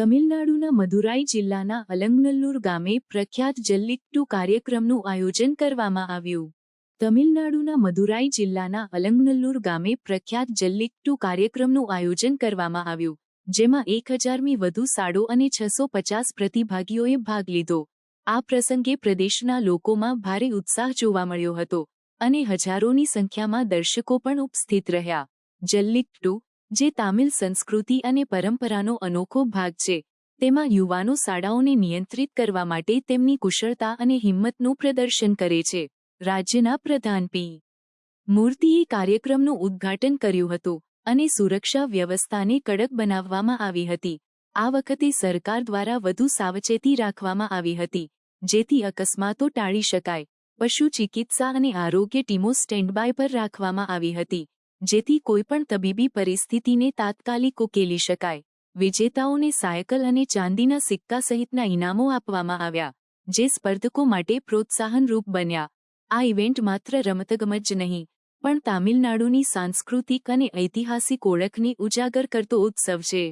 તમિલનાડુના મદુરાઈ જિલ્લાના અલંગનલ્લુર ગામે પ્રખ્યાત જલ્લિકટ્ટુ કાર્યક્રમનું આયોજન કરવામાં આવ્યું. તમિલનાડુના મદુરાઈ જિલ્લાના અલંગનલ્લુર ગામે પ્રખ્યાત જલ્લિકટ્ટુ કાર્યક્રમનું આયોજન કરવામાં આવ્યું, જેમાં એક હજારમી વધુ સાડો અને છસો પચાસ પ્રતિભાગીઓએ ભાગ લીધો. આ પ્રસંગે પ્રદેશના લોકોમાં ભારે ઉત્સાહ જોવા મળ્યો હતો અને હજારોની સંખ્યામાં દર્શકો પણ ઉપસ્થિત રહ્યા. જલ્લિકટ્ટુ જે તામિલ સંસ્કૃતિ અને પરંપરાનો અનોખો ભાગ છે. તેમાં યુવાનો શાળાઓને નિયંત્રિત કરવા માટે તેમની કુશળતા અને હિંમતનું પ્રદર્શન કરે છે. રાજ્યના પ્રધાન પી. મૂર્તિએ કાર્યક્રમનું ઉદ્ઘાટન કર્યું હતું અને સુરક્ષા વ્યવસ્થાને કડક બનાવવામાં આવી હતી. આ વખતે સરકાર દ્વારા વધુ સાવચેતી રાખવામાં આવી હતી, જેથી અકસ્માતો ટાળી શકાય. પશુ ચિકિત્સા અને આરોગ્ય ટીમો સ્ટેન્ડબાય પર રાખવામાં આવી હતી. જેથી કોઈપણ તબીબી પરિસ્થિતિને તાત્કાલિક ઉકેલી શકાય. વિજેતાઓને સાયકલ અને ચાંદીના સિક્કા સહિતના ઇનામો આપવામાં આવ્યા, જે સ્પર્ધકો માટે પ્રોત્સાહનરૂપ બન્યા. આ ઇવેન્ટ માત્ર રમતગમત જ નહીં, પણ તામિલનાડુની સાંસ્કૃતિક અને ઐતિહાસિક ઓળખને ઉજાગર કરતો ઉત્સવ છે.